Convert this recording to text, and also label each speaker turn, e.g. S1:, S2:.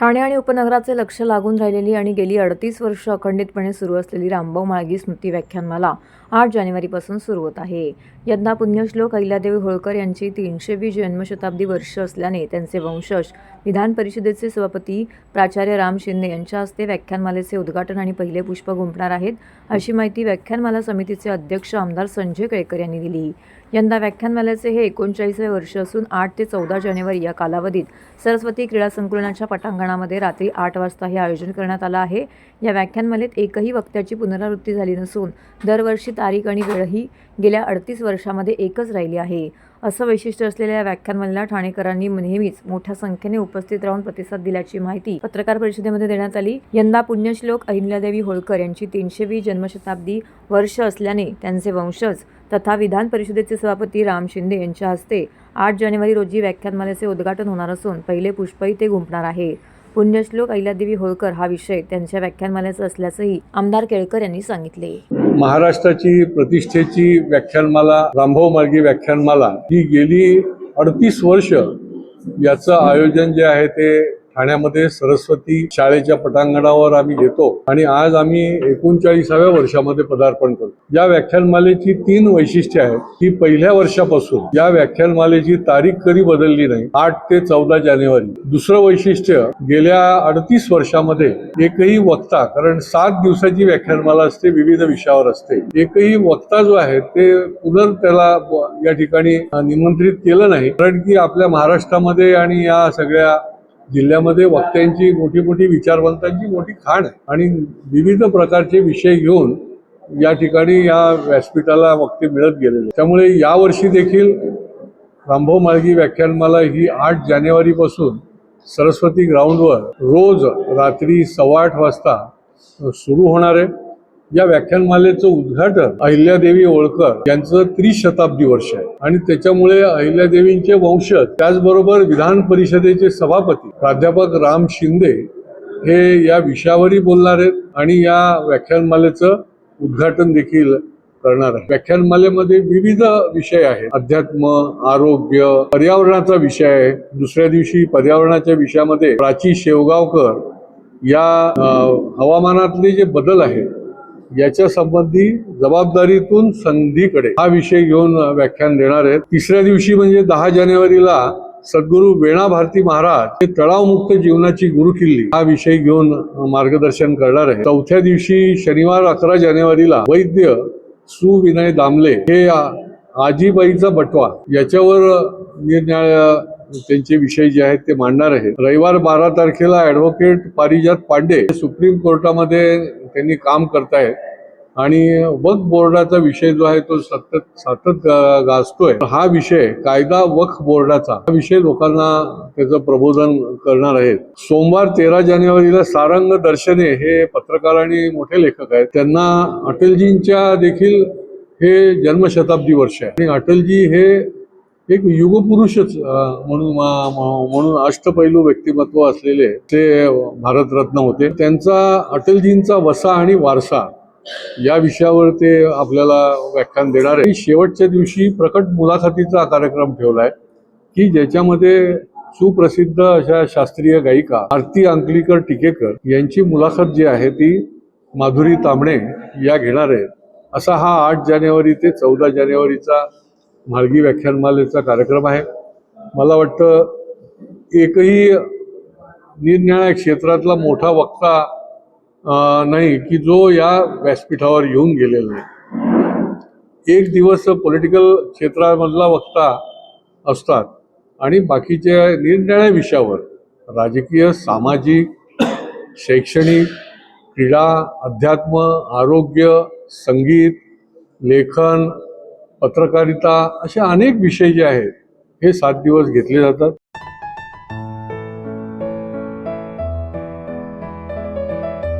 S1: ठाणे आणि उपनगराचे लक्ष लागून राहिलेली आणि गेली अडतीस वर्ष अखंडितपणे सुरू असलेली रामभाऊ माळगी स्मृती व्याख्यानमाला आठ जानेवारीपासून सुरू होत आहे. यंदा पुण्यश्लोक अहिल्यादेवी होळकर यांची तीनशेवी जन्मशताब्दी वर्ष असल्याने त्यांचे वंशज विधान परिषदेचे सभापती प्राचार्य राम शिंदे यांच्या हस्ते व्याख्यानमालेचे उद्घाटन आणि पहिले पुष्प गुंफणार आहेत अशी माहिती व्याख्यानमाला समितीचे अध्यक्ष आमदार संजय केळकर यांनी दिली. यंदा व्याख्यानमालेचे हे एकोणचाळीसवे वर्ष असून आठ ते चौदा जानेवारी या कालावधीत सरस्वती क्रीडा संकुलनाच्या पटांगणामध्ये रात्री आठ वाजता हे आयोजन करण्यात आलं आहे. या व्याख्यानमालेत एकही वक्त्याची पुनरावृत्ती झाली नसून दरवर्षी तारीख आणि वेळही गेल्या अडतीस वर्षामध्ये एकच राहिली आहे. असं वैशिष्ट्य असलेल्या या व्याख्यानमालेला ठाणेकरांनी नेहमीच मोठ्या संख्येने उपस्थित राहून प्रतिसाद दिल्याची माहिती पत्रकार परिषदेमध्ये देण्यात आली. यंदा पुण्यश्लोक अहिल्यादेवी होळकर यांची तीनशेवी जन्मशताब्दी वर्ष असल्याने त्यांचे वंशज तथा विधान परिषदेचे सभापती राम शिंदे यांच्या हस्ते आठ जानेवारी रोजी व्याख्यानमालेचे उद्घाटन होणार असून पहिले पुष्पही ते गुंपणार आहे. पुण्यश्लोक अहिल्यादेवी होळकर हा विषय त्यांच्या व्याख्यानमालेचा असल्याचंही आमदार केळकर यांनी सांगितले.
S2: महाराष्ट्राची प्रतिष्ठेची व्याख्यानमाला रामभाऊ मार्गी व्याख्यानमाला ही गेली अडतीस वर्ष याचं आयोजन जे आहे ते ठाण्यामध्ये सरस्वती शाळेच्या पटांगणावर आम्ही घेतो आणि आज आम्ही एकोणचाळीसाव्या वर्षामध्ये पदार्पण करतो. या व्याख्यानमालेची तीन वैशिष्ट्ये आहेत. की पहिल्या वर्षापासून या व्याख्यानमालेची तारीख कधी बदलली नाही आठ ते चौदा जानेवारी. दुसरं वैशिष्ट्य गेल्या अडतीस वर्षामध्ये एकही वक्ता कारण सात दिवसाची व्याख्यानमाला असते विविध विषयावर असते. एकही वक्ता जो आहे ते पुनर त्याला या ठिकाणी निमंत्रित केलं नाही कारण की आपल्या महाराष्ट्रामध्ये आणि या सगळ्या जिल्ह्यामध्ये वक्त्यांची मोठी मोठी विचारवंतांची मोठी खाण आहे. आणि विविध प्रकारचे विषय घेऊन या ठिकाणी या व्यासपीठाला वक्ते मिळत गेलेले. त्यामुळे यावर्षी देखील रामभाऊ माळगी व्याख्यानमाला ही आठ जानेवारीपासून सरस्वती ग्राउंडवर रोज रात्री सव्वा आठ वाजता सुरू होणार आहे. या व्याख्यानमालेचं उद्घाटन अहिल्यादेवी होळकर यांचं त्रिशताब्दी वर्ष आहे. आणि त्याच्यामुळे अहिल्यादेवींचे वंशज त्याचबरोबर विधान परिषदेचे सभापती प्राध्यापक राम शिंदे हे या विषयावरही बोलणार आहेत आणि या व्याख्यानमालेचं उद्घाटन देखील करणार आहे व्याख्यानमालेमध्ये विविध विषय आहेत. अध्यात्म आरोग्य पर्यावरणाचा विषय आहे. दुसऱ्या दिवशी पर्यावरणाच्या विषयामध्ये प्राची शेवगावकर या हवामानातले जे बदल आहेत याच्या संबंधी जबाबदारीतून संधीकडे हा विषय घेऊन व्याख्यान देणार आहेत. तिसऱ्या दिवशी म्हणजे दहा जानेवारीला सद्गुरू वेणा भारती महाराज हे तळावमुक्त जीवनाची गुरुकिल्ली हा विषय घेऊन मार्गदर्शन करणार आहे चौथ्या दिवशी शनिवार अकरा जानेवारीला वैद्य सुविनय दामले हे आजीबाईचा बटवा याच्यावर निरनिराळ्या त्यांचे विषय जे आहेत ते मांडणार आहेत. रविवार बारा तारखेला ऍडव्होकेट पारिजात पांडे हे सुप्रीम कोर्टामध्ये त्यांनी काम करतायत. आणि वक्फ बोर्डाचा विषय जो आहे तो सतत सतत गाजतोय. हा विषय कायदा वक्फ बोर्डाचा हा विषय लोकांना त्याचं प्रबोधन करणार आहेत. सोमवार तेरा जानेवारीला सारंग दर्शने हे पत्रकार आणि मोठे लेखक आहेत. त्यांना अटलजींच्या देखील हे जन्मशताब्दी वर्ष आहे. आणि अटलजी हे एक युगपुरुषच म्हणून म्हणून अष्टपैलू व्यक्तिमत्व असलेले ते भारतरत्न होते. त्यांचा अटलजींचा वसा आणि वारसा या विषयावर ते आपल्याला व्याख्यान देणार आहे शेवटच्या दिवशी प्रकट मुलाखतीचा कार्यक्रम ठेवलाय की ज्याच्यामध्ये सुप्रसिद्ध अशा शास्त्रीय गायिका आरती अंकलीकर टिकेकर यांची मुलाखत जी आहे ती माधुरी तांबणे या घेणार आहेत. असा हा आठ जानेवारी ते चौदा जानेवारीचा मार्गी व्याख्यानमालेचा कार्यक्रम आहे. मला वाटतं एकही निरनिराळ्या क्षेत्रातला मोठा वक्ता नाही की जो या व्यासपीठावर येऊन गेलेला आहे एक दिवस पॉलिटिकल क्षेत्रामधला वक्ता असतात आणि बाकीच्या निरनिराळ्या विषयावर राजकीय सामाजिक शैक्षणिक क्रीडा अध्यात्म आरोग्य संगीत लेखन पत्रकारिता असे अनेक विषय जे आहेत हे सात दिवस घेतले जातात.